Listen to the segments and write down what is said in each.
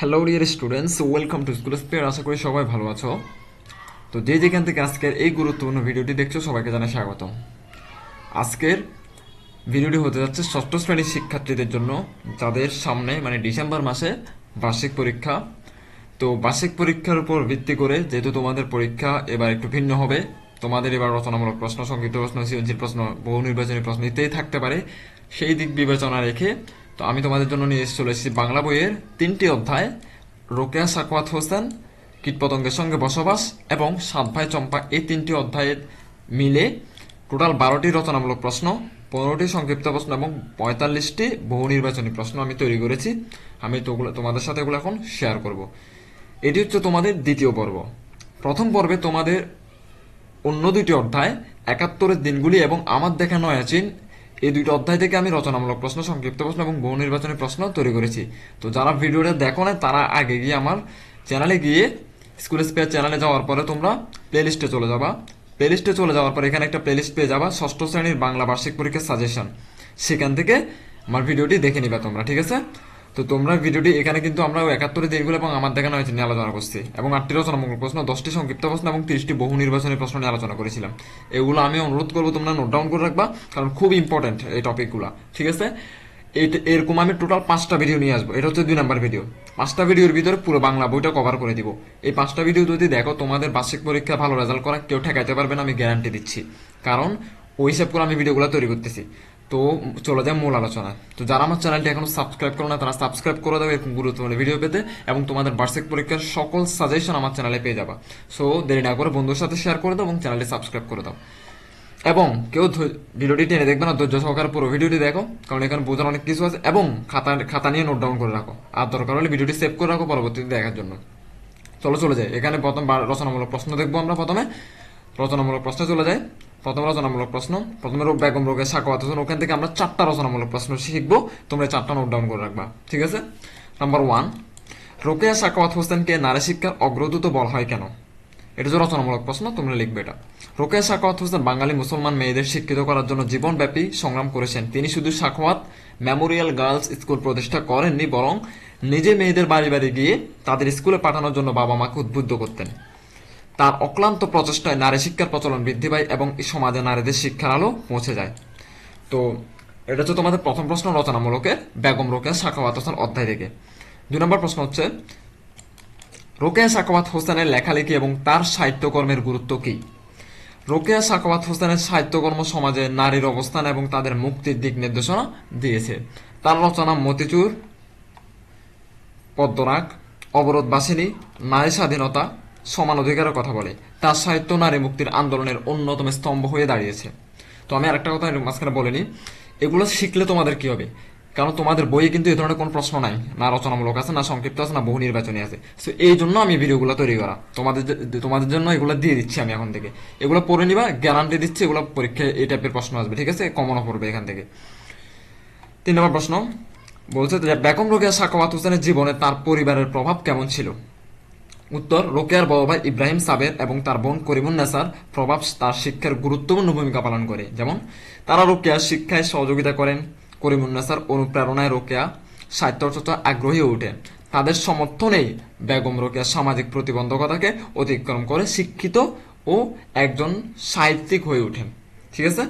Hello dear students welcome to school spare আশা করি সবাই ভালো আছো। তো যে যেখান থেকে আজকের এই গুরুত্বপূর্ণ ভিডিওটি দেখছ, সবাইকে জানাই স্বাগত আজকের ভিডিওটি হতে যাচ্ছে ষষ্ঠ শ্রেণির শিক্ষার্থীদের জন্য, যাদের সামনে মানে ডিসেম্বর মাসে বার্ষিক পরীক্ষা। তো বার্ষিক পরীক্ষার উপর ভিত্তি করে, যেহেতু তোমাদের পরীক্ষা এবার একটু ভিন্ন হবে, তোমাদের এবার রচনামূলক প্রশ্ন, সংক্ষিপ্ত প্রশ্ন, সৃজনশীল প্রশ্ন, বহু নির্বাচনী প্রশ্ন ইত্যাদি থাকতে পারে। সেই দিক বিবেচনা রেখে তো আমি তোমাদের জন্য নিয়ে চলে এসেছি বাংলা বইয়ের তিনটি অধ্যায়। রোকেয়া সাকওয়াত হোসেন, কীটপতঙ্গের সঙ্গে বসবাস এবং সাত ভাই চম্পা এই তিনটি অধ্যায়ের মিলে টোটাল বারোটি রচনামূলক প্রশ্ন, পনেরোটি সংক্ষিপ্ত প্রশ্ন এবং পঁয়তাল্লিশটি বহু নির্বাচনী প্রশ্ন আমি তৈরি করেছি। আমি তো তোমাদের সাথে এগুলো এখন শেয়ার করব। এটি হচ্ছে তোমাদের দ্বিতীয় পর্ব। প্রথম পর্বে তোমাদের অন্য দুইটি অধ্যায়, একাত্তরের দিনগুলি এবং আমার দেখা নয়াচিন এই দুইটা অধ্যায় থেকে আমি রচনামূলক প্রশ্ন, সংক্ষিপ্ত প্রশ্ন এবং বহু নির্বাচনী প্রশ্ন তৈরি করেছি। তো যারা ভিডিওটা দেখো না তারা আগে গিয়ে আমার চ্যানেলে গিয়ে স্কুল স্পেয়ার চ্যানেলে যাওয়ার পরে তোমরা প্লেলিস্টে চলে যাবা। প্লেলিস্টে চলে যাওয়ার পরে এখানে একটা প্লেলিস্ট পেয়ে যাবা, ষষ্ঠ শ্রেণির বাংলা বার্ষিক পরীক্ষার সাজেশন সেখান থেকে আমার ভিডিওটি দেখে নিবা তোমরা, ঠিক আছে? তো তোমরা ভিডিওটি এখানে কিন্তু আমরা একাত্তরের দিনগুলো এবং আমার দেখানো হয়েছে নিয়ে আলোচনা করছি এবং আটটি রচনামূলক প্রশ্ন, দশটি সংক্ষিপ্ত প্রশ্ন এবং তিরিশটি বহু নির্বাচনী প্রশ্ন নিয়ে আলোচনা করেছিলাম। এগুলো আমি অনুরোধ করব তোমরা নোট ডাউন করে রাখবা, কারণ খুব ইম্পর্টেন্ট এই টপিকগুলো ঠিক আছে? এরকম আমি টোটাল পাঁচটা ভিডিও নিয়ে আসব, এটা হচ্ছে দুই নাম্বার ভিডিও পাঁচটা ভিডিওর ভিতরে পুরো বাংলা বইটা কভার করে দিব। এই পাঁচটা ভিডিও যদি দেখো, তোমাদের বার্ষিক পরীক্ষা ভালো রেজাল্ট করা কেউ ঠেকাইতে পারবে না, আমি গ্যারান্টি দিচ্ছি। কারণ ওই হিসাব করে আমি ভিডিওগুলো তৈরি করতেছি। তো চলে যায় মূল আলোচনা। তো যারা আমার চ্যানেলটি এখনও সাবস্ক্রাইব করো না, তারা সাবস্ক্রাইব করে দেবে এরকম গুরুত্বপূর্ণ ভিডিও পেতে, এবং তোমাদের বার্ষিক পরীক্ষার সকল সাজেশন আমার চ্যানেলে পেয়ে যাবা। সো দেরি না করে বন্ধুর সাথে শেয়ার করে দাও এবং চ্যানেলটি সাবস্ক্রাইব করে দাও। এবং কেউ ভিডিওটি টেনে দেখবে না, ধৈর্য সহকারে পুরো ভিডিওটি দেখো, কারণ এখানে বোঝার অনেক কিছু আছে, এবং খাতা খাতা নিয়ে নোট ডাউন করে রাখো। আর দরকার হলে ভিডিওটি সেভ করে রাখো পরবর্তীতে দেখার জন্য। চলো চলে যাই। এখানে প্রথম রচনামূলক প্রশ্ন দেখব আমরা প্রথমে। রচনামূলক প্রশ্নে চলে যাই। প্রথম রচনামূলক প্রশ্ন। প্রথমে রোগ বেগম সাকওয়াত হোসেন ওখান থেকে আমরা চারটা রচনামূলক প্রশ্ন শিখব। তোমরা চারটা নোট ডাউন করে রাখবা। ঠিক আছে? নাম্বার ওয়ান রোকেয়া সাকওয়াত হোসেনকে নারী শিক্ষার অগ্রদূত বলা হয় কেন? এটা যে রচনামূলক প্রশ্ন, তোমরা লিখবে এটা। রোকেয়া সাকওয়াত হোসেন বাঙালি, মুসলমান মেয়েদের শিক্ষিত করার জন্য জীবনব্যাপী সংগ্রাম করেছেন। তিনি শুধু সাকওয়াত মেমোরিয়াল গার্লস স্কুল প্রতিষ্ঠা করেননি, বরং নিজে মেয়েদের বাড়ি বাড়ি গিয়ে তাদের স্কুলে পাঠানোর জন্য বাবা মাকে উদ্বুদ্ধ করতেন। তার অক্লান্ত প্রচেষ্টায় নারী শিক্ষার প্রচলন বৃদ্ধি পায় এবং সমাজে নারীদের শিক্ষার আলো পৌঁছে যায়। তো, এটা হচ্ছে তোমাদের প্রথম প্রশ্ন রচনামূলকের, বেগম রোকেয়া সাখাওয়াত হোসেন অধ্যায় থেকে। দুই নম্বর প্রশ্ন হচ্ছে, রোকেয়া সাখাওয়াত হোসেনের লেখালেখি এবং তার সাহিত্যকর্মের গুরুত্ব কী? রোকেয়া সাখাওয়াত হোসেনের সাহিত্যকর্ম সমাজে নারীর অবস্থান এবং তাদের মুক্তির দিক নির্দেশনা দিয়েছে। তার রচনা মতিচুর পদ্মরাগ অবরোধ বাসিনী, নারী স্বাধীনতা সমান অধিকারের কথা বলে। তার সাহিত্য নারী মুক্তির আন্দোলনের অন্যতম স্তম্ভ হয়ে দাঁড়িয়েছে। তো আমি আরেকটা কথা মাঝখানে বলিনি এগুলো শিখলে তোমাদের কি হবে? কারণ তোমাদের বইয়ে কিন্তু এই ধরনের কোনো প্রশ্ন নাই। না রচনামূলক আছে, না সংক্ষিপ্ত আছে, না বহু নির্বাচনী আছে। তো এই জন্য আমি ভিডিওগুলো তৈরি করা। তোমাদের তোমাদের জন্য এগুলো দিয়ে দিচ্ছি আমি এখন থেকে। এগুলো পড়ে নিবা, গ্যারান্টি দিচ্ছি, এগুলো পরীক্ষায় এই টাইপের প্রশ্ন আসবে, ঠিক আছে? কমনও পড়বে এখান থেকে। তিন নম্বর প্রশ্ন। বলছে যে, বেগম রোকেয়া সাকাওয়াত হোসেনের জীবনে তার পরিবারের প্রভাব কেমন ছিল? উত্তর, রোকেয়ার বড় ভাই ইব্রাহিম সাবের এবং তার বোন করিমুন নেসার প্রভাব তার শিক্ষার গুরুত্বপূর্ণ ভূমিকা পালন করে। যেমন, তারা রোকেয়ার শিক্ষায় সহযোগিতা করেন, করিমুন নেসার অনুপ্রেরণায় রোকেয়া সাহিত্যচর্চা আগ্রহী ওঠে। তাদের সমর্থনেই বেগম রোকেয়া সামাজিক প্রতিবন্ধকতাকে অতিক্রম করে শিক্ষিত ও একজন সাহিত্যিক হয়ে ওঠেন। ঠিক আছে?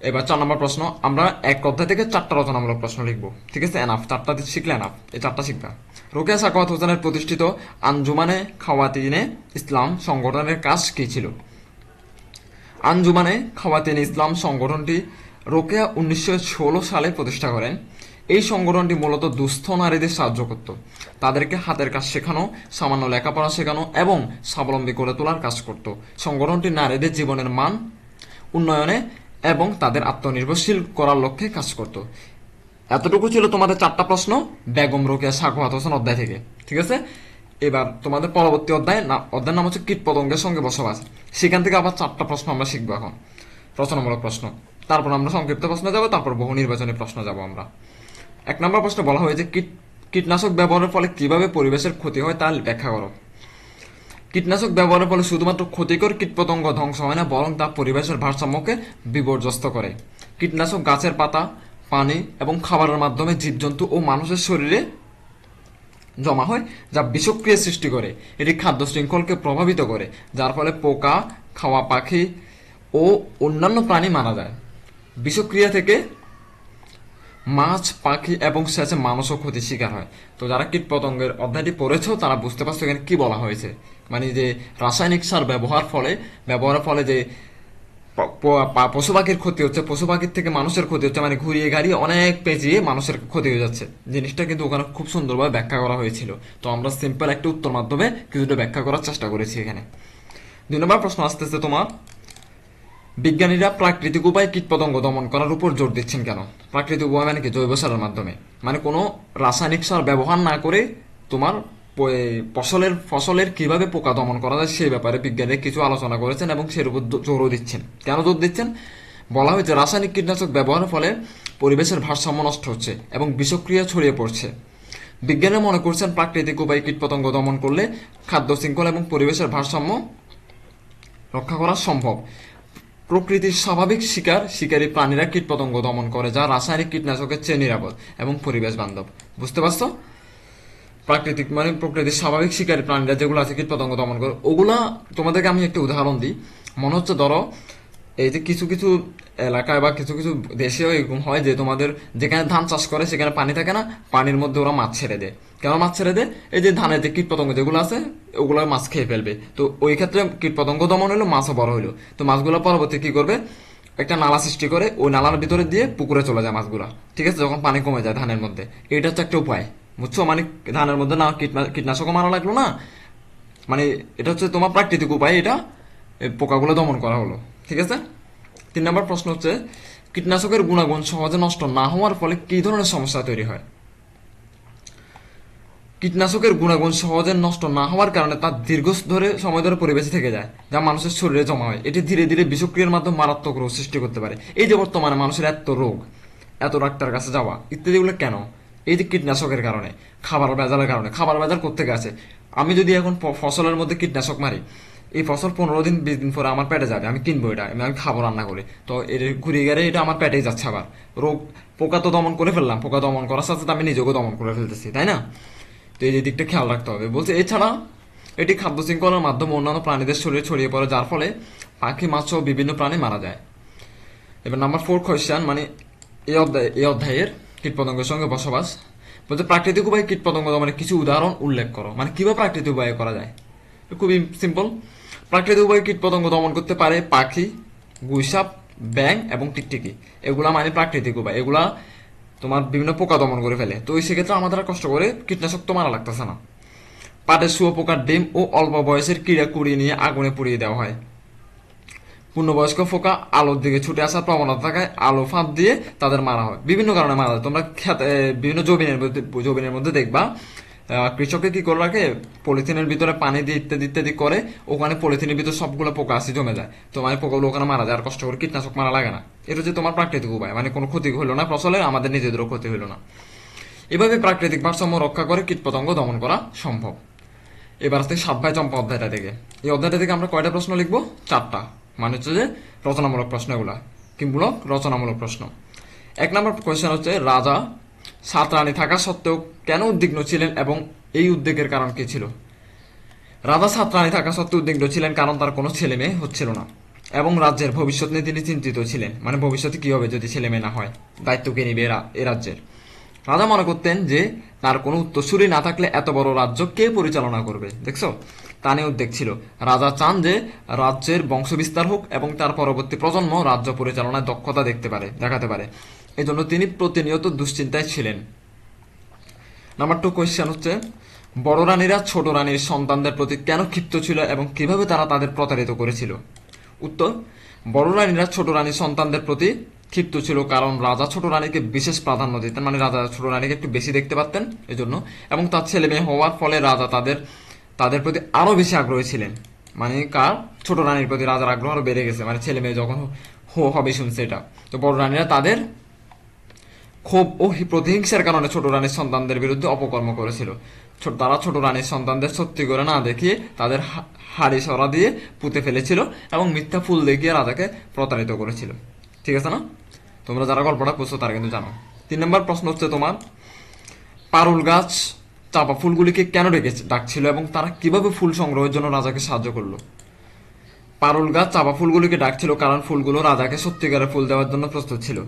এবার চার নম্বর প্রশ্ন, আমরা এক অধ্যায় থেকে চারটা রচনামূলক প্রশ্ন লিখব। ঠিক আছে? এনাফ চারটা শিখলে এনাফ এই চারটা শিখবা। রোকেয়া সাকাওয়াত হোসেনের প্রতিষ্ঠিত আঞ্জুমানে খাওয়াতিনে ইসলাম সংগঠনের কাজ কী ছিল? আঞ্জুমানে খাওয়াতিন ইসলাম সংগঠনটি রোকেয়া উনিশশো ষোলো সালে প্রতিষ্ঠা করেন। এই সংগঠনটি মূলত দুস্থ নারীদের সাহায্য করত। তাদেরকে হাতের কাজ শেখানো, সামান্য লেখাপড়া শেখানো এবং স্বাবলম্বী করে তোলার কাজ করত। সংগঠনটি নারীদের জীবনের মান উন্নয়নে এবং তাদের আত্মনির্ভরশীল করার লক্ষ্যে কাজ করত। এতটুকু ছিল তোমাদের চারটা প্রশ্ন। বেগম রোকেয়া সাকুয়াত হোসেন অধ্যায় থেকে, ঠিক আছে? এবার তোমাদের পরবর্তী অধ্যায় অধ্যায়ের নাম হচ্ছে কীট পতঙ্গের সঙ্গে বসবাস। সেখান থেকে আবার চারটা প্রশ্ন আমরা শিখব এখন। রচনামূলক প্রশ্ন। তারপর আমরা সংক্ষিপ্ত প্রশ্ন যাব, তারপর বহু নির্বাচনী প্রশ্ন যাব আমরা। এক নম্বর প্রশ্ন বলা হয়েছে কীট, কীটনাশক ব্যবহারের ফলে কীভাবে পরিবেশের ক্ষতি হয় তা ব্যাখ্যা করো। কীটনাশক ব্যবহারের ফলে শুধুমাত্র ক্ষতিকর কীটপতঙ্গ ধ্বংস হয় না, বরং তা পরিবেশের ভারসাম্যকে বিপর্যস্ত করে। কীটনাশক গাছের পাতা পানি এবং খাবারের মাধ্যমে জীবজন্তু ও মানুষের শরীরে জমা হয়, যা বিষক্রিয়া সৃষ্টি করে। এটি খাদ্য শৃঙ্খলকে প্রভাবিত করে, যার ফলে পোকা, খাওয়া পাখি ও অন্যান্য প্রাণী মারা যায়। বিষক্রিয়া থেকে মাছ, পাখি এবং শেষে মানুষও ক্ষতির শিকার হয়। তো যারা কীট পতঙ্গের অধ্যায়টি পড়েছো, তারা বুঝতে পারছ এখানে কী বলা হয়েছে। মানে যে রাসায়নিক সার ব্যবহার ফলে, ব্যবহারের ফলে যে পশু পাখির ক্ষতি হচ্ছে পশু পাখির থেকে মানুষের ক্ষতি হচ্ছে মানে ঘুরিয়ে গাড়িয়ে অনেক পেঁচিয়ে মানুষের ক্ষতি হয়ে যাচ্ছে। জিনিসটা কিন্তু ওখানে খুব সুন্দরভাবে ব্যাখ্যা করা হয়েছিল। তো আমরা সিম্পল একটা উত্তর মাধ্যমে কিছুটা ব্যাখ্যা করার চেষ্টা করেছি এখানে। দুই নম্বর প্রশ্ন আসতেছে তোমার, বিজ্ঞানীরা প্রাকৃতিক উপায়ে কীটপতঙ্গ দমন করার উপর জোর দিচ্ছেন কেন? প্রাকৃতিক উপায় মানে কি? জৈব সারের মাধ্যমে। মানে কোনো রাসায়নিক সার ব্যবহার না করে তোমার ফসলের ফসলের কীভাবে পোকা দমন করা যায় সেই ব্যাপারে বিজ্ঞানীরা কিছু আলোচনা করেছেন এবং সের উপর জোরও দিচ্ছেন। কেন জোর দিচ্ছেন? বলা হয়েছে রাসায়নিক কীটনাশক ব্যবহারের ফলে পরিবেশের ভারসাম্য নষ্ট হচ্ছে এবং বিষক্রিয়া ছড়িয়ে পড়ছে। বিজ্ঞানীরা মনে করছেন প্রাকৃতিক উপায়ে কীটপতঙ্গ দমন করলে খাদ্য শৃঙ্খলা এবং পরিবেশের ভারসাম্য রক্ষা করা সম্ভব। প্রকৃতির স্বাভাবিক শিকার শিকারী প্রাণীরা কীটপতঙ্গ দমন করে যা রাসায়নিক কীটনাশকের চেয়ে নিরাপদ এবং পরিবেশ বান্ধব। বুঝতে পারছ? প্রাকৃতিক মানে প্রকৃতির স্বাভাবিক শিকারী প্রাণীরা যেগুলো আছে কীটপতঙ্গ দমন করে, ওগুলা তোমাদেরকে আমি একটা উদাহরণ দিই। মনে হচ্ছে ধরো, এই যে কিছু কিছু এলাকায় বা কিছু কিছু দেশেও এরকম হয় যে তোমাদের যেখানে ধান চাষ করে সেখানে পানি থাকে না, পানির মধ্যে ওরা মাছ ছেড়ে দেয়। কেন মাছ ছেড়ে দেয়? এই যে ধানের যে কীটপতঙ্গ যেগুলো আছে ওগুলো মাছ খেয়ে ফেলবে। তো ওই ক্ষেত্রে কীটপতঙ্গ দমন হলো মাছও বড় হলো তো মাছগুলো পরবর্তী কি করবে? একটা নালা সৃষ্টি করে ওই নালার ভিতরে দিয়ে পুকুরে চলে যায় মাছগুলো। ঠিক আছে? যখন পানি কমে যায় ধানের মধ্যে। এটা হচ্ছে একটা উপায়। বুঝছ? মানে ধানের মধ্যে না, কীটনা- কীটনাশকও মারা লাগল না। মানে এটা হচ্ছে তোমার প্রাকৃতিক উপায়, এটা পোকাগুলো দমন করা হলো, ঠিক আছে? তিন নম্বর প্রশ্ন হচ্ছে, কীটনাশকের গুণাগুণ সহজে নষ্ট না হওয়ার ফলে কী ধরনের সমস্যা তৈরি হয়? কীটনাশকের গুণাগুণ সহজে নষ্ট না হওয়ার কারণে তা দীর্ঘ ধরে, সময় ধরে পরিবেশে থেকে যায়, যা মানুষের শরীরে জমা হয়। এটি ধীরে ধীরে বিষক্রিয়ার মাধ্যমে মারাত্মক রোগ সৃষ্টি করতে পারে। এই যে বর্তমানে মানুষের এত রোগ, এত ডাক্তার কাছে যাওয়া, ইত্যাদিগুলো কেন? এই যে কীটনাশকের কারণে, খাবার ভেজালের কারণে, খাবার ভেজাল করতে গেছে আমি যদি এখন ফসলের মধ্যে কীটনাশক মারি, এই ফসল পনেরো দিন, বিশ দিন পরে আমার পেটে যাবে, আমি কিনবো এটা, আমি খাব রান্না করে। তো এর ঘুরে গেলে এটা আমার পেটেই যাচ্ছে আবার। রোগ, পোকা তো দমন করে ফেললাম, পোকা দমন করার সাথে সাথে আমি নিজেকেও দমন করে ফেলতেছি, তাই না? তো এই দিকটা খেয়াল রাখতে হবে। বলছে, এছাড়া এটি খাদ্য শৃঙ্খলার মাধ্যমে অন্যান্য প্রাণীদের শরীরে ছড়িয়ে পড়ে, যার ফলে পাখি, মাছ সহ বিভিন্ন প্রাণী মারা যায়। এবার নাম্বার ফোর কোয়েশ্চেন মানে এই অধ্যায়, এই অধ্যায়ের কীটপতঙ্গের সঙ্গে বসবাস। বলতে প্রাকৃতিক উপায়ে কীটপতঙ্গ দমনের কিছু উদাহরণ উল্লেখ করো। মানে কীভাবে প্রাকৃতিক উপায়ে করা যায়? খুবই সিম্পল প্রাকৃতিক উপায়ে কীটপতঙ্গ দমন করতে পারে পাখি, গুইসাপ ব্যাং এবং টিকটিকি। এগুলা মানে প্রাকৃতিক উপায়। এগুলা তোমার বিভিন্ন পোকা দমন করে ফেলে। তো ওই সেক্ষেত্রে আমাদের কষ্ট করে কীটনাশক তো মারা লাগতেছে না। পাটের শুয়োপোকার ডিম ও অল্প বয়সের কিড়া কুড়িয়ে নিয়ে আগুনে পুড়িয়ে দেওয়া হয়। পূর্ণবয়স্ক ফোকা আলোর দিকে ছুটে আসার প্রবণতা থাকায় আলো ফাঁদ দিয়ে তাদের মারা হয়। বিভিন্ন কারণে মারা হয় তোমরা খেতে বিভিন্ন জমিনের মধ্যে জমিনের মধ্যে দেখবা আহ, কৃষকে কি করে রাখে? পলিথিনের ভিতরে পানি দিয়ে ইত্যাদি ইত্যাদি করে ওখানে পলিথিনের ভিতরে সবগুলো পোকা আসে জমে যায়। তো মানে পোকাগুলো ওখানে মারা যায়। আর কষ্ট করে কীটনাশক মারা লাগে না। এটা হচ্ছে তোমার প্রাকৃতিক উপায়। মানে কোনো ক্ষতি হলো না ফসলের আমাদের নিজেদেরও ক্ষতি হলো না। এভাবে প্রাকৃতিক ভারসাম্য রক্ষা করে কীটপতঙ্গ দমন করা সম্ভব। এবার আসতে সাত ভাই চম্পা অধ্যায়টা থেকে এই অধ্যায়টা থেকে আমরা কয়টা প্রশ্ন লিখব? চারটা। মানে হচ্ছে যে রচনামূলক প্রশ্ন এগুলা কিমূলক রচনামূলক প্রশ্ন এক নম্বর কোয়েশ্চেন হচ্ছে রাজা সাত রানী থাকা সত্ত্বেও কেন উদ্বিগ্ন ছিলেন এবং এই উদ্বেগের কারণ কি ছিল? রাজা সাত রানী থাকা সত্ত্বেও উদ্বিগ্ন ছিলেন কারণ তার কোনো ছেলে মেয়ে হচ্ছিল না এবং রাজ্যের ভবিষ্যৎ নিয়ে তিনি চিন্তিত ছিলেন। মানে ভবিষ্যতে কি হবে যদি ছেলে মেয়ে না হয়? দায়িত্ব কে নিবে এরা এ রাজ্যের রাজা মনে করতেন যে, তার কোনো উত্তরসূরি না থাকলে এত বড় রাজ্য কে পরিচালনা করবে? দেখছ? তা নিয়ে উদ্বেগ ছিল রাজা চান যে রাজ্যের বংশবিস্তার হোক এবং তার পরবর্তী প্রজন্ম রাজ্য পরিচালনায় দক্ষতা দেখতে পারে, দেখাতে পারে। এজন্য তিনি প্রতিনিয়ত দুশ্চিন্তায় ছিলেন। নাম্বার টু কোয়েশ্চেন হচ্ছে, বড় রানীরা ছোট রানীর সন্তানদের প্রতি কেন ক্ষিপ্ত ছিল এবং কীভাবে তারা তাদের প্রতারিত করেছিল? উত্তর, বড় রানীরা ছোট রানীর সন্তানদের প্রতি ক্ষিপ্ত ছিল কারণ রাজা ছোট রানীকে বিশেষ প্রাধান্য দিতেন মানে রাজা ছোট রানীকে একটু বেশি দেখতে পারতেন এজন্য, এবং তার ছেলে মেয়ে হওয়ার ফলে রাজা তাদের তাদের প্রতি আরও বেশি আগ্রহী ছিলেন। মানে কার? ছোট রানীর প্রতি রাজার আগ্রহ আরও বেড়ে গেছে। মানে ছেলে মেয়ে যখন হো হবে শুনছে এটা। তো বড় রানীরা তাদের ক্ষোভ ও প্রতিহিংসার কারণে ছোট রানীর সন্তানদের বিরুদ্ধে অপকর্ম করেছিল। তারা ছোট রানীর সন্তানদের সত্যি করে না দেখিয়ে তাদের হাড়ি সরা দিয়ে পুঁতে ফেলেছিল এবং মিথ্যা ফুল দেখিয়ে রাজাকে প্রতারিত করেছিল। ঠিক আছে না? তোমরা যারা গল্পটা বুঝছ তারা কিন্তু জানো। তিন নম্বর প্রশ্ন হচ্ছে তোমার, পারুল গাছ চাপা ফুলগুলিকে কেন ডেকে ডাকছিল এবং তারা কীভাবে ফুল সংগ্রহের জন্য রাজাকে সাহায্য করল? পারুল গাছ চাপা ফুলগুলিকে ডাকছিল কারণ ফুলগুলো রাজাকে সত্যিকারের ফুল দেওয়ার জন্য প্রস্তুত ছিল।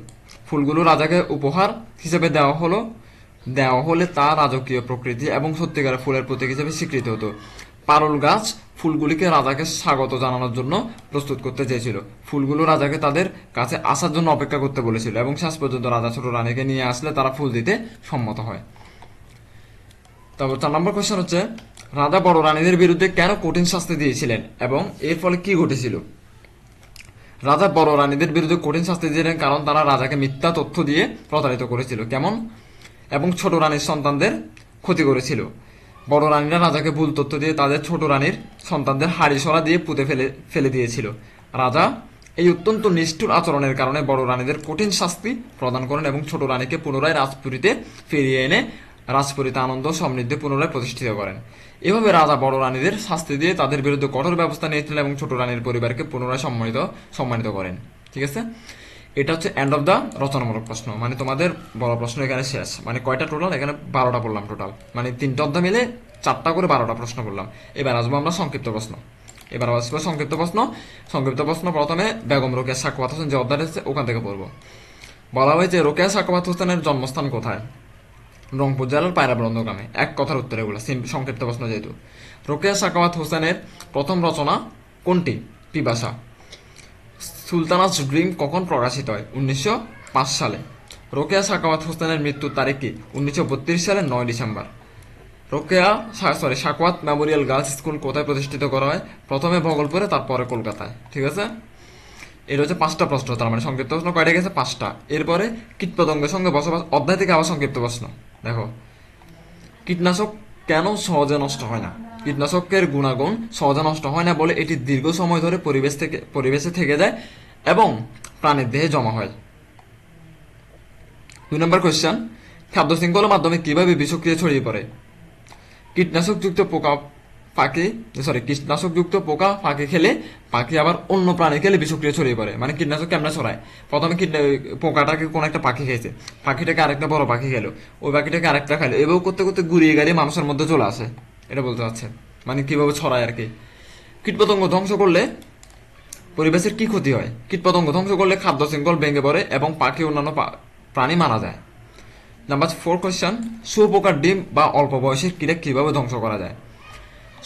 ফুলগুলো রাজাকে উপহার হিসেবে দেওয়া হলো। দেওয়া হলে তা রাজকীয় প্রকৃতি এবং সত্যিকারের ফুলের প্রতীক হিসেবে স্বীকৃত হতো। পারুল গাছ ফুলগুলিকে রাজাকে স্বাগত জানানোর জন্য প্রস্তুত করতে চেয়েছিল। ফুলগুলো রাজাকে তাদের কাছে আসার জন্য অপেক্ষা করতে বলেছিল এবং শেষ পর্যন্ত রাজা ছোট রানীকে নিয়ে আসলে তারা ফুল দিতে সম্মত হয়। তারপর চার নম্বর কোয়েশ্চেন হচ্ছে রাজা বড় রানীদের বিরুদ্ধে কেন কঠিন শাস্তি দিয়েছিলেন এবং এর ফলে কি ঘটেছিল? রাজা বড় রানীদের বিরুদ্ধে কঠিন শাস্তি দিয়েছিলেন কারণ তারা রাজাকে মিথ্যা তথ্য দিয়ে প্রতারিত করেছিল। কেমন? এবং ছোট রানীর সন্তানদের ক্ষতি করেছিল। বড় রানীরা রাজাকে ভুল তথ্য দিয়ে তাদের ছোট রানীর সন্তানদের হাড়ি সরা দিয়ে পুঁতে ফেলে ফেলে দিয়েছিল। রাজা এই অত্যন্ত নিষ্ঠুর আচরণের কারণে বড় রানীদের কঠিন শাস্তি প্রদান করেন এবং ছোট রানীকে পুনরায় রাজপুরীতে ফিরিয়ে এনে রাজপুরীতে আনন্দ সমৃদ্ধি পুনরায় প্রতিষ্ঠিত করেন। এভাবে রাজা বড় রানীদের শাস্তি দিয়ে তাদের বিরুদ্ধে কঠোর ব্যবস্থা নিয়েছিলেন এবং ছোট রানীর পরিবারকে পুনরায় সম্মানিত সম্মানিত করেন। ঠিক আছে? এটা হচ্ছে এন্ড অফ দ্য রচনামূলক প্রশ্ন। মানে তোমাদের বড় প্রশ্ন এখানে শেষ। মানে কয়টা টোটাল এখানে বারোটা পড়লাম টোটাল মানে তিনটা অধ্যায় মিলে চারটা করে বারোটা প্রশ্ন করলাম এবার আসব আমরা সংক্ষিপ্ত প্রশ্ন। এবার আসব সংক্ষিপ্ত প্রশ্ন। সংক্ষিপ্ত প্রশ্ন প্রথমে বেগম রোকেয়া সাকওয়াত হোসেন যে অধ্যায় আছে ওখান থেকে পড়ব। বলা হয়েছে, রোকেয়া সাকওয়াত হোসেনের জন্মস্থান কোথায়? রংপুর জেলার পায়রাবরন্দ গ্রামে এক কথার উত্তর এগুলো সংক্ষিপ্ত প্রশ্ন যেহেতু। রোকেয়া সাকাওয়াত হোসেনের প্রথম রচনা কোনটি? পিপাসা। সুলতানাস ড্রিম কখন প্রকাশিত হয়? উনিশশো পাঁচ সালে। রোকেয়া সাকাওয়াত হোসেনের মৃত্যুর তারিখ কি? উনিশশো বত্রিশ সালের নয় December. Rokeya sorry Sakhawat memorial girls school কোথায় প্রতিষ্ঠিত করা হয়? প্রথমে ভগলপুরে, তারপরে কলকাতায়। ঠিক আছে? এটা হচ্ছে পাঁচটা প্রশ্ন, তার মানে সংক্ষিপ্ত প্রশ্ন কয়টা গেছে? পাঁচটা। এরপরে কীটপতঙ্গের সঙ্গে বসবাস অধ্যায় থেকে আবার সংক্ষিপ্ত প্রশ্ন। দেখো, কীটনাশক কেন সহজে নষ্ট হয় না? কীটনাশকের গুণাগুণ সহজে নষ্ট হয় না বলে এটি দীর্ঘ সময় ধরে পরিবেশ থেকে, পরিবেশে থেকে যায় এবং প্রাণের দেহে জমা হয়। দুই নম্বর কোয়েশ্চেন খাদ্য শৃঙ্খলের মাধ্যমে কীভাবে বিষক্রিয়া ছড়িয়ে পড়ে? কীটনাশকযুক্ত পোকা পাখি সরি কীটনাশকযুক্ত পোকা পাখি খেলে পাখি আবার অন্য প্রাণী খেলে বিষক্রিয়া ছড়িয়ে পড়ে মানে কীটনাশক কেমনে ছড়ায়? প্রথমে কীট পোকাটাকে কোনো একটা পাখি খেয়েছে, পাখিটাকে আরেকটা বড় পাখি খেলো, ওই পাখিটাকে আরেকটা খাইলো, এভাবে করতে করতে ঘুরিয়ে গাড়িয়ে মানুষের মধ্যে চলে আসে, এটা বলতে চাচ্ছে মানে কীভাবে ছড়ায় আর কি। কীটপতঙ্গ ধ্বংস করলে পরিবেশের কি ক্ষতি হয়? কীটপতঙ্গ ধ্বংস করলে খাদ্য শৃঙ্খল ভেঙে পড়ে এবং পাখি অন্যান্য প্রাণী মারা যায়। নাম্বার ফোর কোয়েশ্চেন, শুয়োপোকার ডিম বা অল্প বয়সের কীড়া কীভাবে ধ্বংস করা যায়?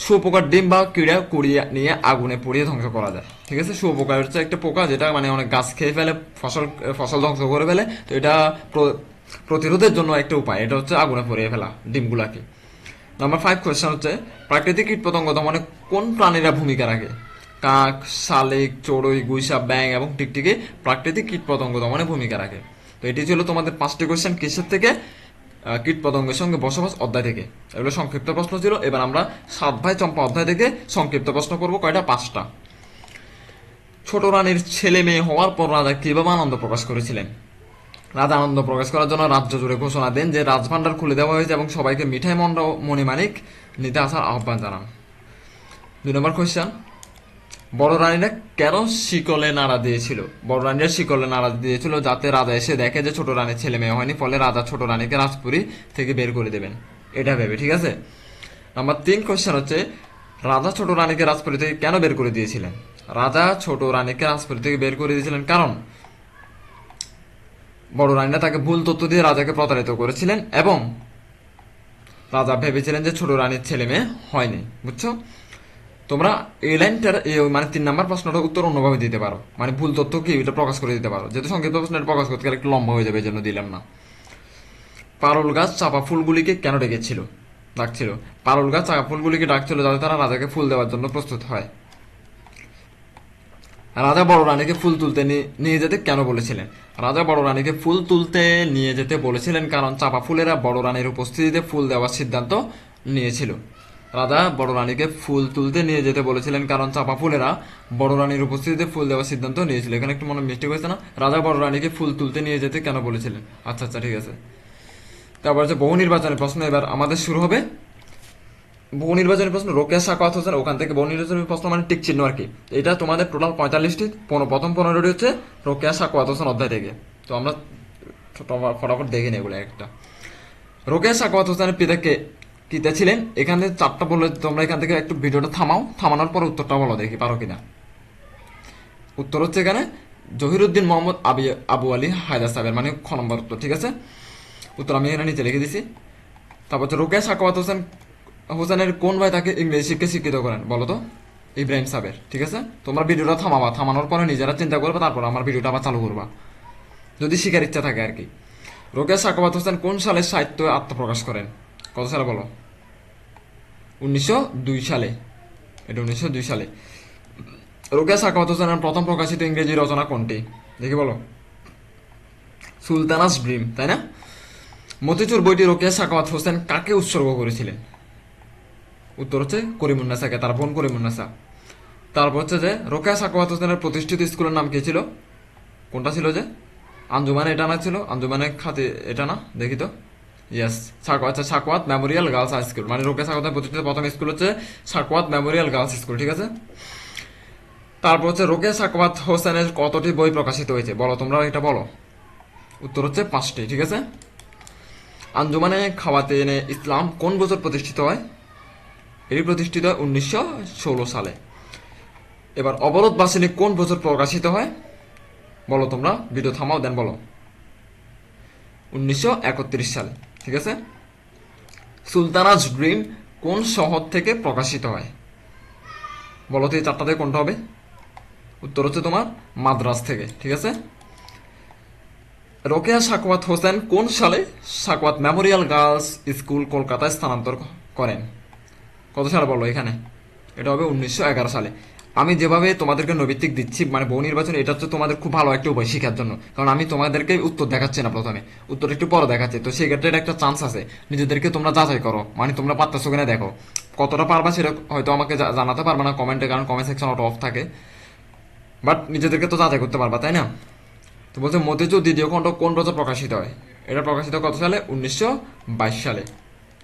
শুয়োপোকার ডিম বা কীড়া কুড়িয়ে নিয়ে আগুনে পুড়িয়ে ধ্বংস করা যায়। ঠিক আছে? শুয়োপোকা হচ্ছে একটা পোকা যেটা মানে অনেক গাছ খেয়ে ফেলে, ফসল ফসল ধ্বংস করে ফেলে। তো এটা প্রতিরোধের জন্য একটা উপায়। এটা হচ্ছে আগুনে পুড়িয়ে ফেলা ডিমগুলাকে। নাম্বার ফাইভ কোয়েশ্চেন হচ্ছে, প্রাকৃতিক কীটপতঙ্গ দমনে কোন প্রাণীরা ভূমিকা রাখে? কাক, শালিক, চড়ুই, গুইসা ব্যাং এবং টিকটিকি প্রাকৃতিক কীটপতঙ্গ দমনে ভূমিকা রাখে। তো এটি ছিল তোমাদের পাঁচটি কোয়েশ্চেন কিসের থেকে? কীটপতঙ্গের সঙ্গে বসবাস অধ্যায় থেকে। এগুলো সংক্ষিপ্ত প্রশ্ন ছিল, এবার আমরা সাত ভাই চম্পা অধ্যায় থেকে সংক্ষিপ্ত প্রশ্ন করব কয়টা? পাঁচটা। ছোট রানীর ছেলে মেয়ে হওয়ার পর রাজা কীভাবে আনন্দ প্রকাশ করেছিলেন? রাজা আনন্দ প্রকাশ করার জন্য রাজ্য জুড়ে ঘোষণা দেন যে রাজভান্ডার খুলে দেওয়া হয়েছে এবং সবাইকে মিঠাই মন্ড ও মণিমাণিক নিতে আসার আহ্বান জানান। দুই নম্বর কোয়েশ্চেন বড় রানীরা কেন শিকলে নাড়া দিয়েছিল? বড় রানীরা শিকলে নাড়া দিয়েছিল যাতে রাজা এসে দেখে যে ছোট রানীর ছেলে মেয়ে হয়নি, ফলে রাজা ছোট রানীকে রাজপুরী থেকে বের করে দেবেন। এটা ভেবে, ঠিক আছে? নাম্বার তিন কোয়েশ্চেন হচ্ছে, রাজা ছোট রানীকে রাজপুরী থেকে কেন বের করে দিয়েছিলেন? রাজা ছোট রানীকে রাজপুরী থেকে বের করে দিয়েছিলেন কারণ বড় রানীরা তাকে ভুল তথ্য দিয়ে রাজাকে প্রতারিত করেছিলেন এবং রাজা ভেবেছিলেন যে ছোট রানীর ছেলে মেয়ে হয়নি, বুঝছ? তোমরা এই লাইনটার মানে তিন নাম্বার প্রশ্নটার উত্তর অন্যভাবে দিতে পারো। মানে ভুল তথ্য কি এটা প্রকাশ করে দিতে পারো। যেহেতু সংক্ষিপ্ত প্রশ্নটা প্রকাশ করতে গেলে একটু লম্বা হয়ে যাবে এই জন্য দিলাম না। পারল গাছ চাপা ফুলগুলিকে কেন ডেকেছিল? ডাকছিল। পারল গাছ চাপা ফুলগুলিকে ডাকছিল যাতে তারা রাজাকে ফুল দেওয়ার জন্য প্রস্তুত হয়। রাজা বড় রানীকে ফুল তুলতে নিয়ে যেতে কেন বলেছিলেন? রাজা বড় রানীকে ফুল তুলতে নিয়ে যেতে বলেছিলেন কারণ চাপা ফুলেরা বড় রানীর উপস্থিতিতে ফুল দেওয়ার সিদ্ধান্ত নিয়েছিল। রাজা বড় রানীকে ফুল তুলতে নিয়ে যেতে বলেছিলেন, কারণ চাপা ফুলেরা বড় রানীর উপস্থিতিতে ফুল দেওয়ার সিদ্ধান্ত নিয়েছিল। এখানে একটু মনে মিস্টেক হয়েছে না? রাজা বড় রানীকে ফুল তুলতে নিয়ে যেতে কেন বলেছিলেন? আচ্ছা আচ্ছা ঠিক আছে। তারপর যে বহু নির্বাচনের প্রশ্ন, এবার আমাদের শুরু হবে। বহু নির্বাচনী প্রশ্ন, রোকেয়া সাকাত হোসেন, ওখান থেকে বহু নির্বাচনী প্রশ্ন মানে টিক চিহ্ন আর কি। এটা তোমাদের টোটাল পঁয়তাল্লিশটি প্রথম পনেরোটি হচ্ছে রোকেয়া সাকাত হোসেন অধ্যায় থেকে। তো আমরা ফটাফট দেখে নেই এগুলো একটা। রোকেয়া সাকাত হোসেনের পিতাকে কিতে ছিলেন, এখানে চারটা বলে তোমরা এখান থেকে একটু ভিডিওটা থামাও, থামানোর পর উত্তরটা বলো দেখি পারো কিনা। উত্তর হচ্ছে এখানে, জহিরুদ্দিন মোহাম্মদ আবি আবু আলী হায়দার সাহেবের মানে খ নম্বর উত্তর, ঠিক আছে? উত্তর আমি এখানে নিচে লিখে দিছি। তারপর হচ্ছে রোকেয়া সাকাওয়াত হোসেন হোসেনের কোন ভাই তাকে ইংরেজি শিক্ষা শিক্ষিত করেন, বলো তো? ইব্রাহিম সাহেবের, ঠিক আছে? তোমরা ভিডিওটা থামাবা, থামানোর পরে নিজেরা চিন্তা করবে, তারপর আমার ভিডিওটা আবার চালু করবা। যদি শিকার ইচ্ছা থাকে আর কি। রোকেয়া সাকাওয়াত হোসেন কোন সালে সাহিত্য আত্মপ্রকাশ করেন? কত সালে বলো? উনিশশো দুই সালে। এটা উনিশশো দুই সালে। রোকেয়া সাকাওয়াত প্রথম প্রকাশিত ইংরেজি রচনা কোনটি? দেখি বলো। সুলতানাস ড্রিম তাই না? মতিচুর বইটি রোকেয়া সাকাওয়াত হোসেন কাকে উৎসর্গ করেছিলেন? উত্তর হচ্ছে করিমুন্নাসাকে তার বোন করিমুন্নাসা তারপর হচ্ছে যে, রোকেয়া সাকাওয়াত হোসেনের প্রতিষ্ঠিত স্কুলের নাম কি ছিল? কোনটা ছিল যে? আঞ্জুমানে এটা না ছিল? আঞ্জুমানে খাতে এটা না? দেখি তো। ইয়েস আচ্ছা মেমোরিয়াল গার্লস মানে প্রতিষ্ঠিত প্রথম স্কুল হচ্ছে মেমোরিয়াল গার্লস স্কুল ঠিক আছে? তারপর হচ্ছে সাকওয়াত হোসেনের কতটি বই প্রকাশিত হয়েছে? বলো তোমরা এটা বলো। উত্তর হচ্ছে পাঁচটি, ঠিক আছে? আঞ্জুমানে খাওয়াতেনে ইসলাম কোন বছর প্রতিষ্ঠিত হয়? এটি প্রতিষ্ঠিত হয় উনিশশো ষোলো সালে। এবার অবরোধ বাসিনী কোন বছর প্রকাশিত হয়? বলো তোমরা, ভিডিও থামাও দেন বলো। উনিশশো একত্রিশ সালে। ঠিক আছে? সুলতানাজ ড্রিম কোন শহর থেকে প্রকাশিত হয়? বলো তো এই চারটা থেকে কোনটা হবে? উত্তর হচ্ছে তোমার মাদ্রাস থেকে, ঠিক আছে? রোকেয়া সাকওয়াত হোসেন কোন সালে সাকওয়াত মেমোরিয়াল গার্লস স্কুল কলকাতায় স্থানান্তর করেন? কত সালে বলো এখানে? এটা হবে উনিশশো এগারো সালে। আমি যেভাবে তোমাদেরকে নৈবিত্তিক দিচ্ছি মানে বহু নির্বাচন, এটা হচ্ছে তোমাদের খুব ভালো একটা উপায় শেখার জন্য। কারণ আমি তোমাদেরকে উত্তর দেখাচ্ছি না প্রথমে। উত্তর একটু পরে দেখাচ্ছি। তো সেক্ষেত্রে একটা চান্স আছে। নিজেদেরকে তোমরা যাচাই করো। মানে তোমরা পারতেছো কিনা দেখো। কতটা পারবা সেটা হয়তো আমাকে জানাতে পারবে না কমেন্টে কারণ কমেন্ট সেকশন অটো অফ থাকে। বাট নিজেদেরকে তো যাচাই করতে পারবা, তাই না? তো বলছে, মতিচুর দ্বিতীয় খণ্ড কোন বছর প্রকাশিত হয়? এটা প্রকাশিত কত সালে? উনিশশো বাইশ সালে।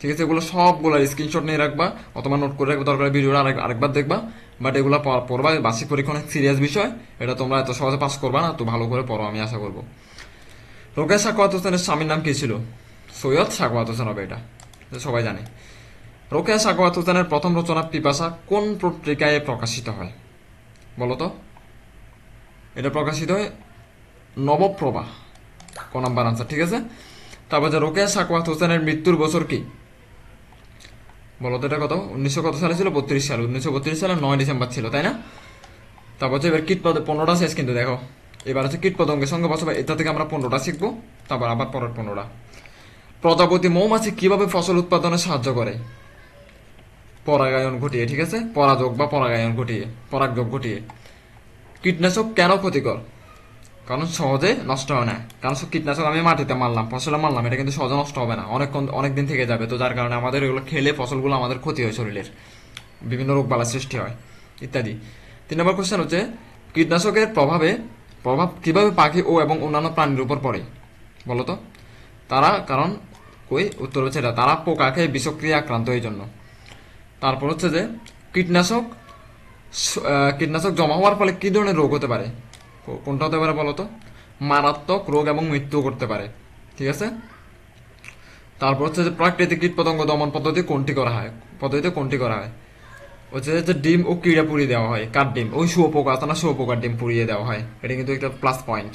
ঠিক আছে? এগুলো সবগুলো স্ক্রিনশট নিয়ে রাখবা, অথবা নোট করে রাখবা, দরকার আরেক আরেকবার দেখবা। বাট এগুলো পড়- পড়বা বার্ষিক পরীক্ষা অনেক সিরিয়াস বিষয়। এটা তোমরা এত সহজে পাস করবা না, তো ভালো করে পড়ো আমি আশা করব। রোকেয়া সাকওয়াত হোসেনের স্বামীর নাম কি ছিল? সৈয়দ সাকওয়াত হোসেন হবে এটা। এটা সবাই জানে। রোকেয়া সাকওয়াত হোসেনের প্রথম রচনা পিপাসা কোন পত্রিকায় প্রকাশিত হয়? বলো তো। এটা প্রকাশিত হয় নবপ্রভা। ক নাম্বার আনসার ঠিক আছে? তারপর যে রোকেয়া সাকওয়াত হোসেনের মৃত্যুর বছর কি? বলো তো এটা কত? উনিশশো কত সালে ছিল? বত্রিশ সাল। উনিশশো বত্রিশ সালে নয় ডিসেম্বর ছিল, তাই না? তারপর হচ্ছে এবার কীট পদ পনেরোটা শেষ কিন্তু দেখো। এবার হচ্ছে কীট পতঙ্গের সঙ্গে বসবাস এটা থেকে আমরা পনেরোটা শিখব, তারপর আবার পরের পনেরোটা। প্রজাপতি মৌমাছি কীভাবে ফসল উৎপাদনে সাহায্য করে? পরাগায়ন ঘটিয়ে, ঠিক আছে? পরাযোগ বা পরাগায়ন ঘটিয়ে, পরাগযোগ ঘটিয়ে। কীটনাশক কেন ক্ষতিকর? কারণ সহজে নষ্ট হয় না। কারণ কীটনাশক আমি মাটিতে মারলাম, ফসলে মারলাম, এটা কিন্তু সহজে নষ্ট হবে না। অনেকক্ষণ অনেক দিন থেকে যাবে, তো যার কারণে আমাদের এগুলো খেলে ফসলগুলো আমাদের ক্ষতি হয় শরীরের। বিভিন্ন রোগ বালা সৃষ্টি হয়, ইত্যাদি। তিন নম্বর কোশ্চেন হচ্ছে, কীটনাশকের প্রভাবে, প্রভাব কীভাবে পাখি ও এবং অন্যান্য প্রাণীর উপর পড়ে? বলো তো। তারা, কারণ কই? উত্তর হচ্ছে এটা, তারা পোকা খেয়ে বিষক্রিয়া আক্রান্ত এই জন্য। তারপর হচ্ছে যে, কীটনাশক কীটনাশক জমা হওয়ার ফলে কী ধরনের রোগ হতে পারে? কোনটা হতে পারে বলো তো? মারাত্মক রোগ এবং মৃত্যু করতে পারে। ঠিক আছে? তারপর হচ্ছে যে প্রাকৃতিক কীটপতঙ্গ দমন পদ্ধতি কোনটি করা হয়? পদ্ধতিতে কোনটি করা হয়? হচ্ছে যে ডিম ও কিড়া পুড়িয়ে দেওয়া হয়, কাঠ ডিম। ওই শুয়োপোকা আছে না শুয়োপোকার ডিম পুড়িয়ে দেওয়া হয়। এটা কিন্তু একটা প্লাস পয়েন্ট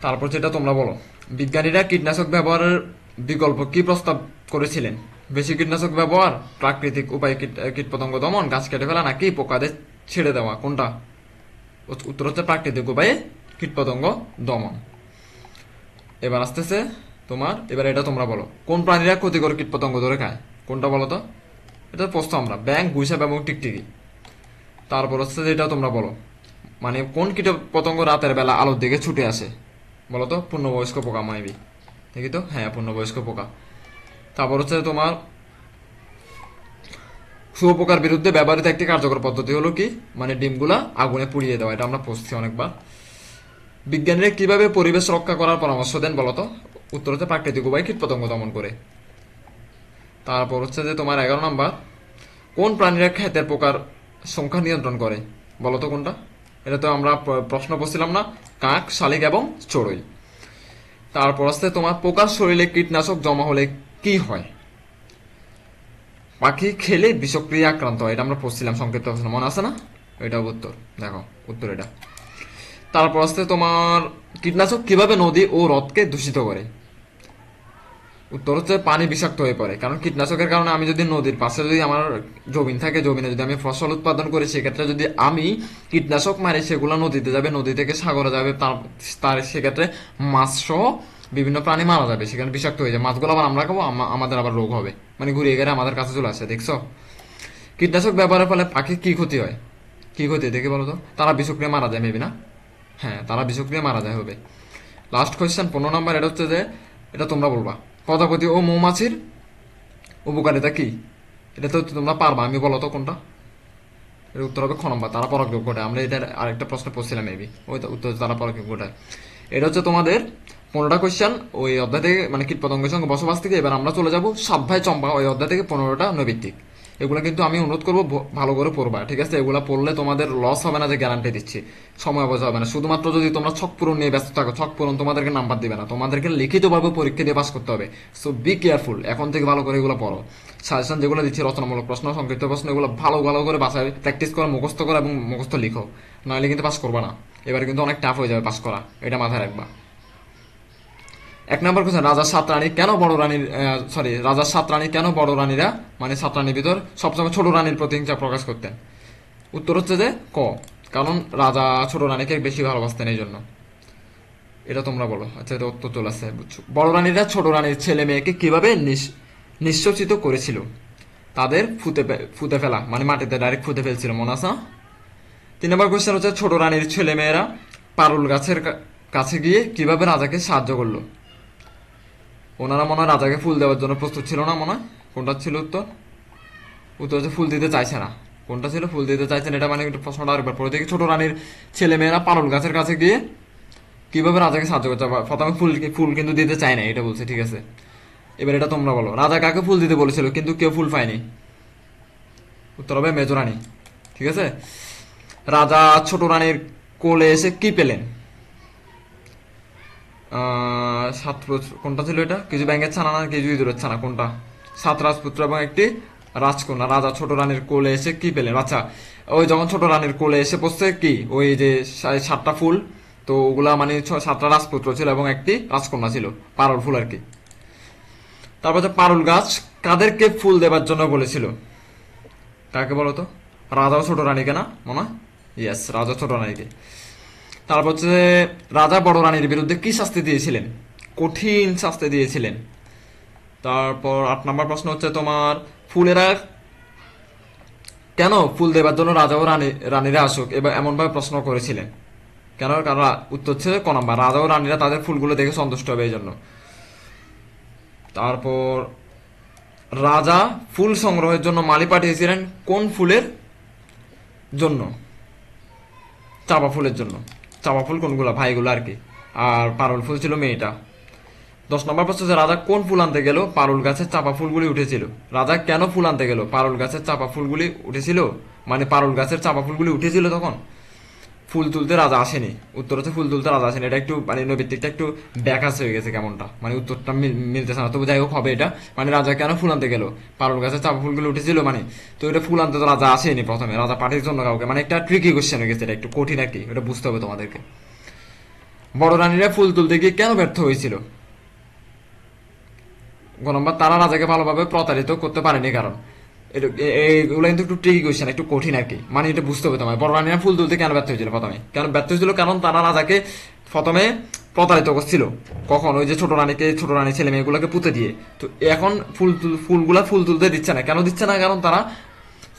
তারপর যেটা তোমরা বলো, বিজ্ঞানীরা কীটনাশক ব্যবহারের বিকল্প কি প্রস্তাব করেছিলেন? বেশি কীটনাশক ব্যবহার, প্রাকৃতিক উপায় কীট, কীটপতঙ্গ দমন, গাছ কেটে ফেলা নাকি পোকাদের ছেড়ে দেওয়া? কোনটা? উত্তর হচ্ছে প্রাকৃতিক উপায়ে কীটপতঙ্গ দমন। এবার আসতেছে তোমার, এবার এটা তোমরা বলো, কোন প্রাণীরা ক্ষতিকর কীটপতঙ্গ ধরে খায়? কোনটা বলো তো? এটা প্রশ্ন আমরা ব্যাং গুইসাপ এবং টিকটিকি। তারপর হচ্ছে যে এটা তোমরা বলো মানে কোন কীট পতঙ্গ রাতের বেলা আলোর দিকে ছুটে আসে? বলো তো, পূর্ণবয়স্ক পোকা, মাইবি। দেখি তো? হ্যাঁ পূর্ণবয়স্ক পোকা। তারপর হচ্ছে তোমার শুয়োপোকার বিরুদ্ধে ব্যবহৃত একটি কার্যকর পদ্ধতি হলো কি? মানে ডিমগুলা আগুনে পুড়িয়ে দেওয়া, এটা আমরা পড়ছি অনেকবার। বিজ্ঞানীরা কীভাবে পরিবেশ রক্ষা করার পরামর্শ দেন বলতো উত্তর হচ্ছে প্রাকৃতিক উপায় কীটপতঙ্গ দমন করে। তারপর হচ্ছে যে তোমার এগারো নাম্বার, কোন প্রাণীরা ক্ষেতের পোকার সংখ্যা নিয়ন্ত্রণ করে? বলতো কোনটা? এটা তো আমরা প্রশ্ন করছিলাম না। কাক, শালিক এবং চড়ুই। তারপর হচ্ছে তোমার পোকার শরীরে কীটনাশক জমা হলে কি হয়? পাখি খেলে বিষক্রিয়া আক্রান্ত হয় এটা আমরা পড়ছিলাম, সংক্ষিপ্ত প্রশ্ন মনে আছে না? এটা উত্তর। দেখো, উত্তর এটা। তারপর আসতে তোমার কীটনাশক কীভাবে নদী ও হ্রদকে দূষিত করে? উত্তর হচ্ছে পানি বিষাক্ত হয়ে পড়ে। কারণ কীটনাশকের কারণে আমি যদি নদীর পাশে যদি আমার জমিন থাকে, জমিনে যদি আমি ফসল উৎপাদন করি, সেক্ষেত্রে যদি আমি কীটনাশক মারি, সেগুলো নদীতে যাবে, নদী থেকে সাগরে যাবে, তার তার সেক্ষেত্রে মাছ সহ বিভিন্ন প্রাণী মারা যাবে, সেখানে বিষাক্ত হয়ে যায় মাছগুলো আবার আমরা খাব আমাদের আবার রোগ হবে। মানে ঘুরিয়ে গেলে আমাদের কাছে চলে আসে, দেখছ? কীটনাশক ব্যবহারের ফলে পাখির কী ক্ষতি হয়? কী ক্ষতি দেখে বলো তো? তারা বিষক্রিয়া মারা যায় মেবি না? হ্যাঁ তারা বিষক্রিয়া মারা যায়, হবে। লাস্ট কোয়েশ্চেন পনেরো নম্বর, এটা হচ্ছে যে, এটা তোমরা বলবা। প্রজাপতি ও মৌমাছির উপকারিতা কি? এটা তো তোমরা পারবা, আমি বলো তো কোনটা? এর উত্তর হবে খ নম্বর, তারা পরাগ ঘটায়। আমরা এটা আরেকটা প্রশ্ন পড়ছিলাম মেবি ওই উত্তর তারা পরাগ ঘটায়। এটা হচ্ছে তোমাদের পনেরোটা কোয়েশ্চেন ওই অধ্যায় থেকে মানে কীট পতঙ্গের সঙ্গে বসবাস থেকে এবার আমরা চলে যাব সাত ভাই চম্পা, ওই অধ্যায় থেকে পনেরোটা নৈবিত্তিক। এগুলো কিন্তু আমি অনুরোধ করব ভালো করে পড়বা, ঠিক আছে? এগুলো পড়লে তোমাদের লস হবে না যে গ্যারান্টি দিচ্ছি, সময় অবশ্য হবে না। শুধুমাত্র যদি তোমরা ছক পূরণ নিয়ে ব্যস্ত থাকো, ছক পূরণ তোমাদেরকে নাম্বার দিবে না, তোমাদেরকে লিখিতভাবে পরীক্ষা দিয়ে পাস করতে হবে। সো বি কেয়ারফুল এখন থেকে ভালো করে এগুলো পড়ো। সাজেশন যেগুলো দিচ্ছি, রচনামূলক প্রশ্ন, সংক্ষিপ্ত প্রশ্ন, এগুলো ভালো ভালো করে বাসায় প্র্যাকটিস করো, মুখস্থ করো এবং মুখস্থ লিখো। নাহলে কিন্তু পাস করবা না। এবারে কিন্তু অনেক টাফ হয়ে যাবে পাস করা, এটা মাথায় রাখবা। এক নম্বর কোশ্চেন রাজার সাত রানী কেন বড় রানীর সরি রাজার সাত রানী কেন বড় রানীরা মানে সাত রানীর ভিতর সবসময় ছোট রানীর প্রতিহিংসা প্রকাশ করতেন উত্তর হচ্ছে যে ক, কারণ রাজা ছোট রানীকে বেশি ভালোবাসতেন এই জন্য এটা তোমরা বলো আচ্ছা এটা উত্তর চলে আসছে, বুঝছ। বড় রানীরা ছোট রানীর ছেলে মেয়েকে কীভাবে নিঃশ্বসিত করেছিল তাদের ফুতে ফুতে ফেলা মানে মাটিতে ডাইরেক্ট ফুতে ফেলছিল, মনে আছে? তিন নম্বর কোয়েশ্চেন হচ্ছে, ছোট রানীর ছেলে মেয়েরা পারুল গাছের কাছে গিয়ে কীভাবে রাজাকে সাহায্য করল ওনারা মনে হয় রাজাকে ফুল দেওয়ার জন্য প্রস্তুত ছিল না মনে হয়। কোনটা ছিল উত্তর? উত্তর হচ্ছে ফুল দিতে চাইছে না। কোনটা ছিল? ফুল দিতে চাইছে না, এটা মানে একটু প্রশ্নটা আরেকবার পড়ে দেখি। ছোট রানীর ছেলে মেয়েরা পারুল গাছের কাছে গিয়ে কীভাবে রাজাকে সাহায্য করতে পারে প্রথমে ফুল ফুল কিন্তু দিতে চায় না, এটা বলছে, ঠিক আছে। এবার এটা তোমরা বলো। রাজা কাকে ফুল দিতে বলেছিল? কিন্তু কেউ ফুল পায়নি। উত্তর হবে মেজরানি, ঠিক আছে? রাজা ছোট রানীর কোলে এসে কি পেলেন? কোনটা ছিল এটা? কিছু ব্যাঙের ছানা না কিছু ইঁদুরের ছানা? কোনটা? সাত রাজপুত্র এবং একটি রাজকন্যা। রাজা ছোট রানীর কোলে এসে কি পেলেন? আচ্ছা ওই যখন ছোট রানীর কোলে এসে পড়ছে, কি? ওই যে সাতটা ফুল, তো ওগুলা মানে সাতটা রাজপুত্র ছিল এবং একটি রাজকন্যা ছিল, পারুল ফুল আর কি। তারপর হচ্ছে পারুল গাছ, কাদেরকে ফুল দেবার জন্য বলেছিল? কাকে বলো তো? রাজা ছোট রানীকে না, মনে হয়? ইয়েস রাজা ছোট রানীকে। তারপর হচ্ছে রাজা বড় রানীর বিরুদ্ধে কি শাস্তি দিয়েছিলেন? কঠিন শাস্তি দিয়েছিলেন। তারপর আট নম্বর প্রশ্ন হচ্ছে তোমার, ফুলেরা কেন ফুল দেবার জন্য রাজা ও রানী, রানীরা আসুক? এবার এমনভাবে প্রশ্ন করেছিলেন। কেন? কারণ উত্তর ছিল ক নম্বর। রাজা ও রানীরা তাদের ফুলগুলো দেখে সন্তুষ্ট হবে এই জন্য তারপর, রাজা ফুল সংগ্রহের জন্য মালি পাঠিয়েছিলেন কোন ফুলের জন্য? চাপা ফুলের জন্য। চাপা ফুল কোনগুলো? ভাইগুলো আর কি। আর পারুল ফুল ছিল মেয়েটা। দশ নম্বর প্রশ্ন হচ্ছে, রাজা কোন ফুল আনতে গেল? পারুল গাছের চাপা ফুলগুলি উঠেছিল। রাজা কেন ফুল আনতে গেল? পারুল গাছের চাপা ফুলগুলি উঠেছিল? মানে পারুল গাছের চাপা ফুলগুলি উঠেছিল তখন? ফুল তুলতে রাজা আসেনি। উত্তর হচ্ছে ফুল তুলতে রাজা আসেনি। এটা একটু মানে নৈবিত্তিকটা একটু ব্যাকাস হয়ে গেছে কেমনটা। মানে উত্তরটা মিল- মিলতেছে না। তবু যাই হোক, হবে এটা। মানে রাজা কেন ফুল আনতে গেল? পারুল গাছের চাপা ফুলগুলো উঠেছিল মানে। তো এটা ফুল আনতে তো রাজা আসেনি প্রথমে। রাজা পাঠির জন্য কাউকে। মানে একটা ট্রিকি কোশ্চেন হয়ে গেছে এটা। একটু কঠিন আর কি। এটা বুঝতে হবে তোমাদেরকে। বড় রানীরা ফুল তুলতে গিয়ে কেন ব্যর্থ হয়েছিল? গ তারা রাজাকে ভালোভাবে প্রতারিত করতে পারেনি কারণ। এটা- এ- এইগুলো কিন্তু একটু ট্রিকি কোয়েশ্চেন একটু কঠিন আর কি। মানে এটা বুঝতে হবে তোমার বড় রানীরা ফুল তুলতে কেন ব্যর্থ হয়েছিল প্রথমে কেন ব্যর্থ হয়েছিল কারণ তারা রাজাকে প্রথমে প্রতারিত করছিল কখন ওই যে ছোট রানীকে ছোট রানী ছেলে মেয়েগুলোকে পুঁতে দিয়ে। তো এখন ফুল ফুলগুলা ফুল তুলতে দিচ্ছে না। কেন দিচ্ছে না? কারণ তারা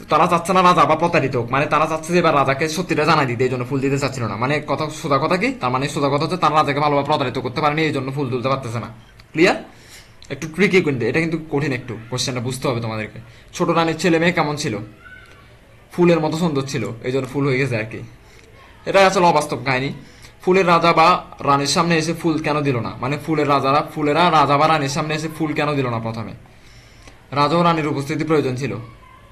তারা চাচ্ছে না রাজা বা প্রতারিত মানে তারা চাচ্ছে যে এবার রাজাকে সত্যিটা জানাই দিতে, এই জন্য ফুল দিতে চাচ্ছিল না। মানে কথা, সোজা কথা কি? তার মানে সোজা কথা হচ্ছে তারা রাজাকে ভালোভাবে প্রতারিত করতে পারেনি, এই জন্য ফুল তুলতে পারতেছে না। ক্লিয়ার একটু ট্রিকি কিন্তু এটা কিন্তু কঠিন একটু। কোশ্চেনটা বুঝতে হবে তোমাদেরকে। ছোট রানীর ছেলে মেয়ে কেমন ছিল? ফুলের মতো সুন্দর ছিল। এই জন্য ফুল হয়ে গেছে আর কি। এটা আসলে অবাস্তব কাহিনী। ফুলের রাজা বা রানীর সামনে এসে ফুল কেন দিল না? মানে ফুলের রাজারা, ফুলেরা রাজা বা রানীর সামনে এসে ফুল কেন দিল না প্রথমে? রাজা ও রানীর উপস্থিতি প্রয়োজন ছিল।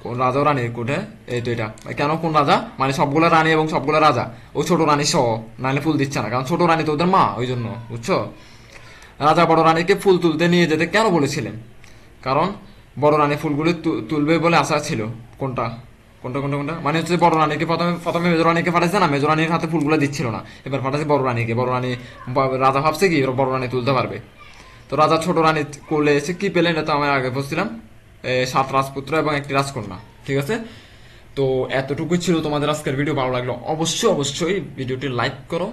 রাজা ও রানীর কোটে এই তো এটা। কেন কোন রাজা? মানে সবগুলো রানী এবং সবগুলো রাজা। ও ছোট রানী সহ। নাহলে ফুল দিচ্ছে না। কারণ ছোট রানী তো ওদের মা, ওই জন্য। বুঝছ? রাজা বড় রানীকে ফুল তুলতে নিয়ে যেতে কেন বলেছিলেন? কারণ বড় রানী ফুলগুলি তুলবে বলে আশা ছিল। কোনটা? কোনটা কোনটা কোনটা? মানে হচ্ছে বড় রানীকে প্রথমে প্রথমে মেজর রানীকে পাঠাইছে না? মেজর রানীর হাতে ফুলগুলো দিচ্ছিল না। এবার পাঠাইছে বড় রানীকে। বড় রানী রাজা ভাবছে কি, বড় রানী তুলতে পারবে। তো রাজা ছোট রানী কোলে এসে কি পেলেন? এটা তো আমি আগে বলছিলাম। সাত রাজপুত্র এবং একটি রাজকন্যা। ঠিক আছে? তো এতটুকুই ছিল তোমাদের আজকের ভিডিও। ভালো লাগল অবশ্যই অবশ্যই ভিডিওটি লাইক করো।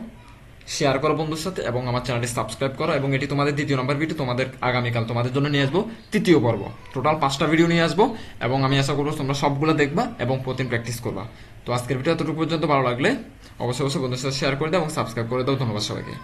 শেয়ার করো বন্ধুর সাথে এবং আমার চ্যানেলটি সাবস্ক্রাইব করো এবং এটি তোমাদের দ্বিতীয় নম্বর ভিডিও তোমাদের আগামীকাল তোমাদের জন্য নিয়ে আসব, তৃতীয় পর্ব। টোটাল পাঁচটা ভিডিও নিয়ে আসব এবং আমি আশা করব তোমরা সবগুলো দেখবা এবং প্রতিদিন প্র্যাকটিস করবা। তো আজকের ভিডিও এতটুকু পর্যন্ত ভালো লাগলে অবশ্যই অবশ্যই বন্ধুর সাথে শেয়ার করে দাও এবং সাবস্ক্রাইব করে দাও। ধন্যবাদ সবাইকে।